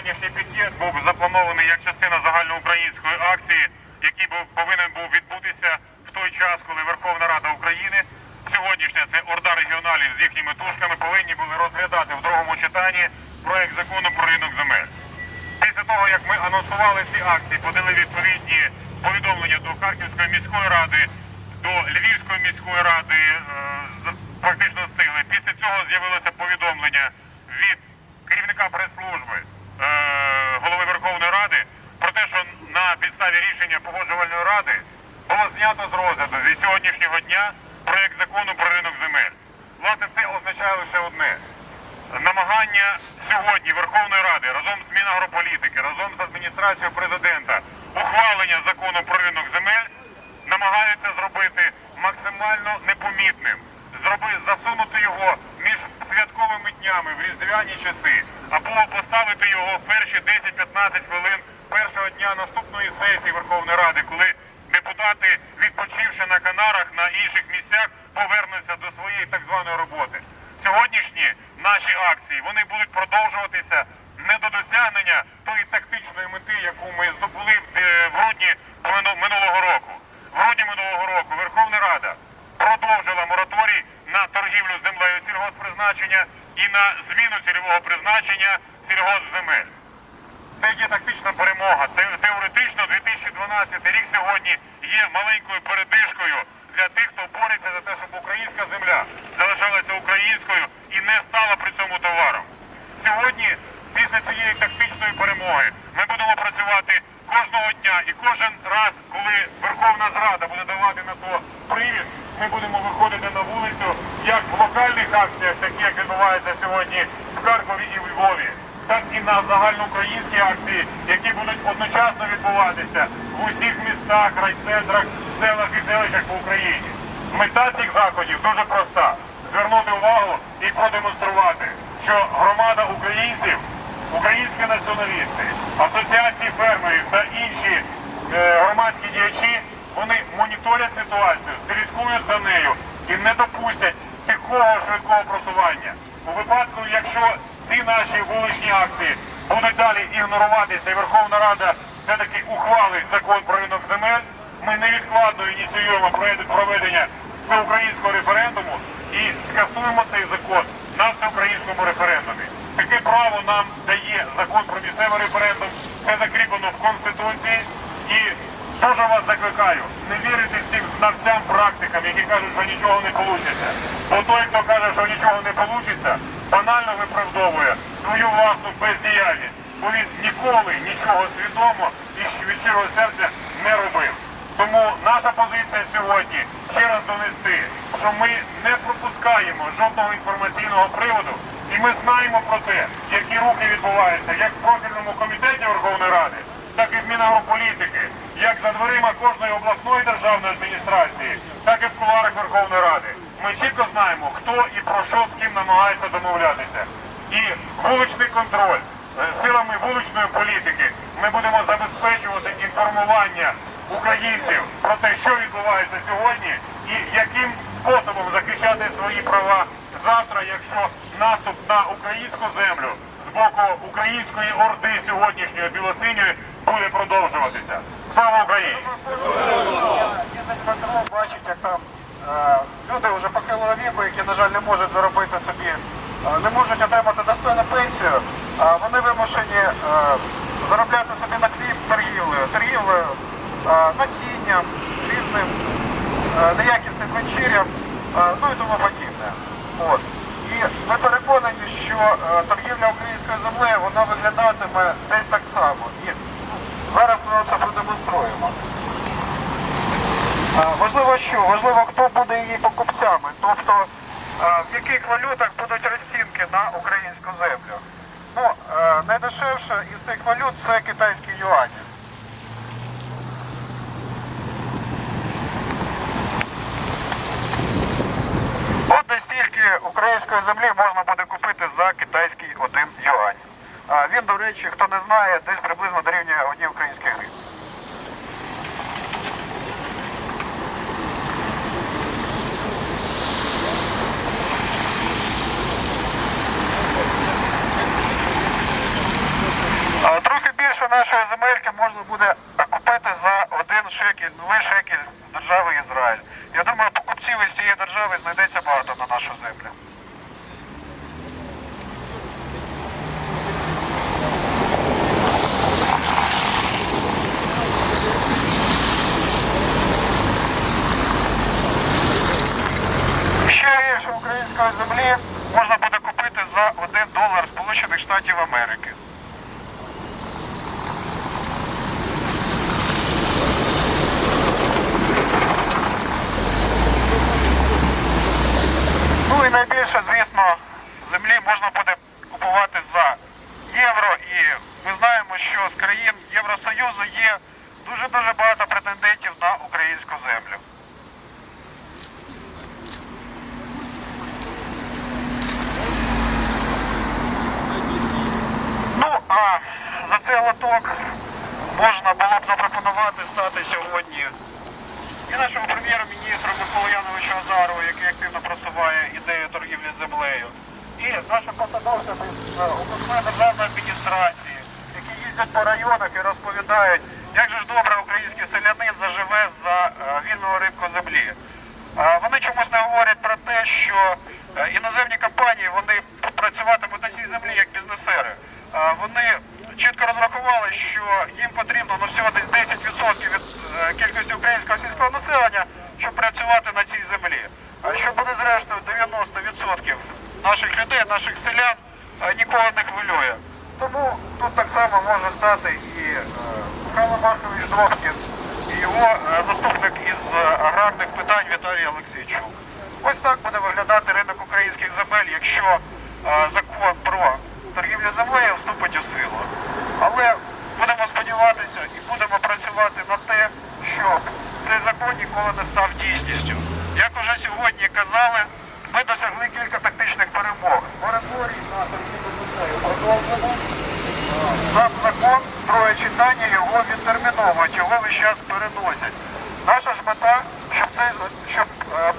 сьогоднішній пікет був запланований як частина загальноукраїнської акції, який був повинен був відбутися в той час, коли Верховна Рада України сьогоднішня це орда регіоналів з їхніми тушками повинні були розглядати в другому читанні проект закону про ринок земель. Після того, як ми анонсували ці акції, подали відповідні повідомлення до Харківської міської ради, до Львівської міської ради, е, фактично встигли. Після цього з'явилося повідомлення від керівника прес-служби е, голови Верховної Ради про те, що на підставі рішення погоджувальної ради було знято з розгляду від сьогоднішнього дня проект закону про ринок земель. Власне, це означає лише одне намагання сьогодні Верховної Ради разом з Мінагрополітики, разом з адміністрацією президента ухвалення закону про ринок земель намагаються зробити максимально непомітним, зроби засунути його між святковими днями в різдвяні часи, або поставити його в перші 10-15 хвилин першого дня наступної сесії Верховної Ради, коли депутати, відпочивши на Канарах на інших місцях, повернуться до своєї так званої роботи. Сьогоднішні наші акції вони будуть продовжуватися не до досягнення тої тактичної мети, яку ми здобули в е, грудні минулого року. В грудні минулого року Верховна Рада продовжила мораторій на торгівлю землею сільгоспризначення і на зміну цільового призначення сільгоспземель. Це є тактична перемога. Теоретично 2012 рік сьогодні є маленькою передишкою для тих, хто бореться за те, щоб українська земля залишалася українською і не стала при цьому товаром. Сьогодні, після цієї тактичної перемоги, ми будемо працювати кожного дня і кожен раз, коли Верховна Зрада буде давати на то привід, ми будемо виходити на вулицю як в локальних акціях, такі як відбуваються сьогодні в Харкові і в Львові і на загальноукраїнські акції, які будуть одночасно відбуватися в усіх містах, райцентрах, селах і селищах по Україні. Мета цих заходів дуже проста: звернути увагу і продемонструвати, що громада українців, українські націоналісти, асоціації фермерів та інші е, громадські діячі, вони моніторять ситуацію, слідкують за нею і не допустять тихого швидкого просування. У випадку, якщо ці наші вуличні акції будуть далі ігноруватися, і Верховна Рада все-таки ухвалить закон про ринок земель, ми невідкладно ініціюємо проведення всеукраїнського референдуму і скасуємо цей закон на всеукраїнському референдумі. Таке право нам дає закон про місцевий референдум. Це закріплено в Конституції і Дуже вас закликаю, не вірити всім знавцям, практикам, які кажуть, що нічого не вийде. Бо той, хто каже, що нічого не вийде, банально виправдовує свою власну бездіяльність, бо він ніколи нічого свідомо і від щирого серця не робив. Тому наша позиція сьогодні ще раз донести, що ми не пропускаємо жодного інформаційного приводу, і ми знаємо про те, які рухи відбуваються як в профільному комітеті Верховної Ради, так і в Мінагрополітики, як за дверима кожної обласної державної адміністрації, так і в кулуарах Верховної Ради. Ми чітко знаємо, хто і про що з ким намагається домовлятися. І вуличний контроль е, силами вуличної політики ми будемо забезпечувати інформування українців про те, що відбувається сьогодні, і яким способом захищати свої права завтра, якщо наступ на українську землю з боку української орди сьогоднішньої білосиньої буде продовжуватися. Слава Україні! Бачить, як там е, люди вже похилого віку, які, на жаль, не можуть заробити собі, е, не можуть отримати достойну пенсію, вони вимушені е, заробляти собі на хліб торгівлею, торгівлею насінням, різним неякісним ганчір'ям, е, ну і тому подібне. І ми переконані, що торгівля українською землею вона виглядатиме десь так само. І ну, зараз ми це продемонструємо. А, Важливо що? Важливо, хто буде її покупцями, тобто в яких валютах будуть розцінки на українську землю. Ну, найдешевше із цих валют це китайські юані. От десь стільки української землі можна буде купити за китайський один юань. Він, до речі, хто не знає, десь приблизно дорівнює одній українській гривні. нашої земельки можна буде купити за шекель, новий шекель держави Ізраїль. Я думаю, покупців із цієї держави знайдеться багато на нашу землю. Української землі можна буде купити за 1 долар Сполучених Штатів Америки. Найбільше, звісно, землі можна буде купувати за євро. І ми знаємо, що з країн Євросоюзу є дуже-дуже багато претендентів на українську землю. Ну, а за цей лоток можна було б запропонувати стати сьогодні і нашому прем'єр-міністру Миколу Яновичу Азарову, який активно просуває ідею торгівлі і нашим посадовцям із е, обласної державної адміністрації, які їздять по районах і розповідають, як же ж добре український селянин заживе за е, вільного ринку землі. Вони чомусь не говорять про те, що е, іноземні компанії вони працюватимуть на цій землі як бізнесери. Вони чітко розрахували, що їм потрібно ну, всього десь 10% від кількості українського сільського населення, щоб працювати на цій землі. А що буде зрештою 90% наших людей, наших селян е, нікого не хвилює. Тому тут так само може стати і е, Михайло Маркович Дробкін, і його е, заступник із аграрних питань Віталій Олексійчук. Ось так буде виглядати ринок українських земель, якщо закон про торгівлю землею вступить у силу. Але будемо сподіватися і будемо працювати на те, щоб цей закон ніколи не став дійсністю. Як уже сьогодні казали, ми досягли кілька Мораторій на торгівлю землею продовжено. Сам закон троє читання його відтерміновують, його весь час переносять. Наша ж мета, щоб цей щоб. Е,